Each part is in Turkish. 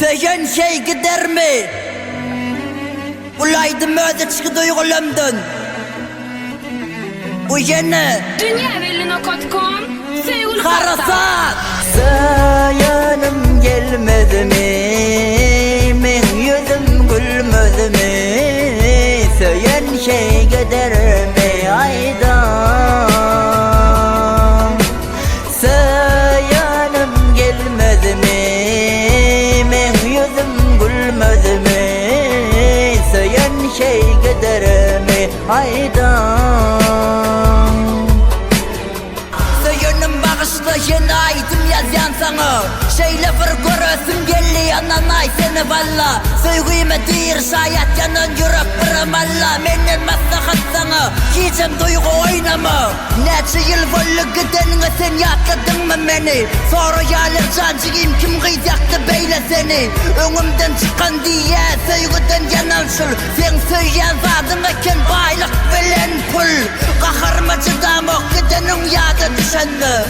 Söyleyen şey gider mi? Ulaydım öde çıkı duygulamdın Bu yeni Dünyavelino.com Sevgili Karasa Karasak Sayanım gelmedi mi? Men yüzüm gülmedi mi? Söyleyen şey gider mi? Aydan Mi? Aydan Söyünüm bağışla yeni aydım yazyan sana Şeyle bir görösüm gelli yanan ay seni valla Söygüyme dir şayet yanan yürek bir amalla Menin maslahat sana Giyeceğim duygu oynama Neçe yıl boyu gidenine sen yakladın mı beni? Sonra gelir cancığım kim kıydaktı beyle seni? Önümden çıkan diye söygüden yanan şul. Sen söyleyen zadın eken baylık bilen pul. Kaharmacı damok gidenin yadı düşendi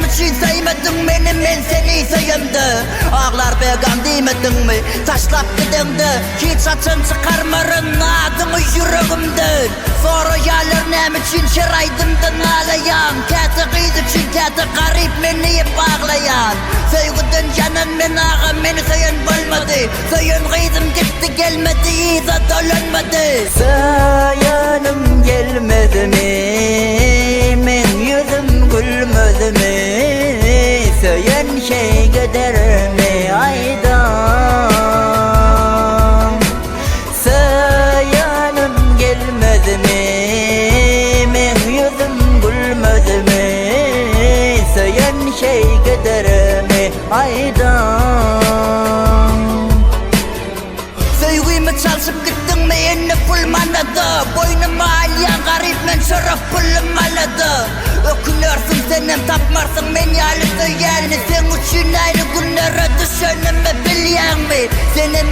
İçin sevmedin beni men seni sevimdi Ağlar begam demedin mi? Taşlap gidindi Hiç açın çıkarmarın adını yüreğimden Sonra gelir ne için şeraydımdan ağlayan Kati kıydı için kati garip beni hep ağlayan Sevgiden yanan men ağam beni sayan bulmadı. Sayan kıydım gitti gelmedi iyi de dolanmadı Sayanım gelmedi mi? Şey gider mi? Aydan. Söygüyümü çalışıp gittin mi yeni pul manadı Boynuma alyan garip men şarap pulum aladı. Ökünürsün senem tapmarsın men yalısı yani Sen için aynı günlere düşenim mi?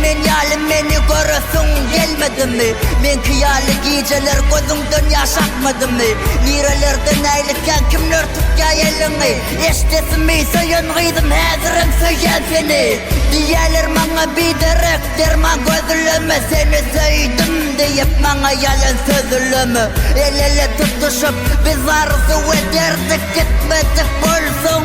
Men yalı beni görürsün gelmedi mi? Men kıyalı geceler gözünden yaşatmadı mı? Nirelerden aylıkken kimler tutya elini İştesin mi sayın gıydım hazırım söyleyen seni. Diyeler bana bir derek derman gözleme Seni söyledim deyip bana yalan sözleme El ele tutuşup biz arzu ederdik Gitmedik bulsun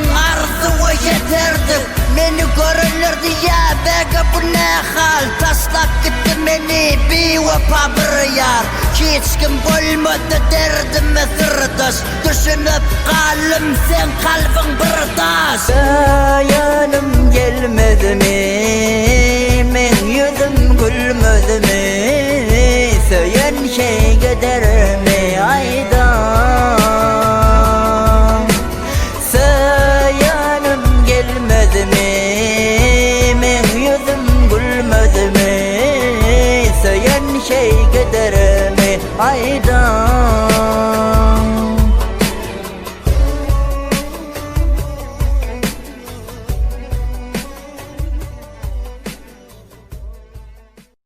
bege bu ne hal Taşlak gitti beni bir vefa bir yar Hiç kim bulmadı derdime sırdaş Düşünüp kalım sen kalbin bir taş Sayanım gelmedi mi? Men yüzüm gülmedi mi? Söyleyen şey gider के दर में आई जाऊं